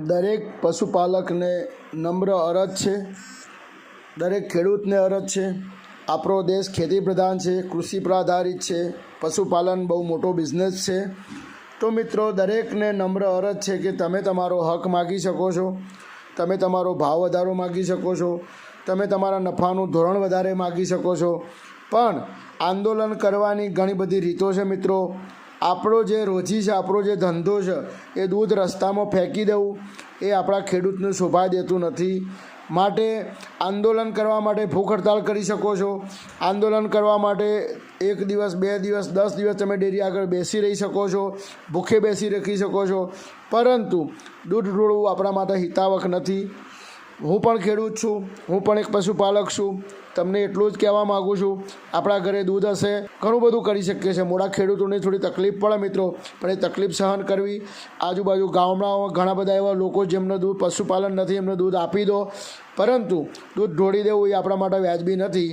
દરેક પશુપાલકને નમ્ર અરજ છે. દરેક ખેડૂતને અરજ છે. આપણો દેશ ખેતી પ્રધાન છે, કૃષિ પર આધારિત છે, પશુપાલન બહુ મોટો બિઝનેસ છે. તો મિત્રો, દરેકને નમ્ર અરજ છે કે તમે તમારો હક માગી શકો છો. તમે તમારો ભાવ વધારો માગી શકો છો. તમે તમારા નફાનું ધોરણ વધારે માગી શકો છો. પણ આંદોલન કરવાની ઘણી બધી રીતો છે મિત્રો. આપણો જે રોજી છે, આપણો જે ધંધો છે, એ દૂધ રસ્તામાં ફેંકી દેવું, એ આપણા ખેડૂતને શોભા દેતું નથી. માટે આંદોલન કરવા માટે ભૂખ હડતાલ કરી શકો છો. આંદોલન કરવા માટે એક દિવસ, બે દિવસ, દસ દિવસ તમે ડેરી આગળ બેસી રહી શકો છો, ભૂખે બેસી રાખી શકો છો. પરંતુ દૂધ ઢોળવું આપણા માટે હિતાવક નથી. હું પણ ખેડૂત છું, હું પણ એક પશુપાલક છું. તમને એટલું જ કહેવા માગું છું, આપણા ઘરે દૂધ હશે, ઘણું બધું કરી શકીએ છીએ. મોટા ખેડૂતોને થોડી તકલીફ પડે મિત્રો, પણ એ તકલીફ સહન કરવી. આજુબાજુ ગામડાઓમાં ઘણા બધા એવા લોકો જેમને દૂધ, પશુપાલન નથી, એમને દૂધ આપી દો. પરંતુ દૂધ ઢોળી દેવું એ આપણા માટે વ્યાજબી નથી.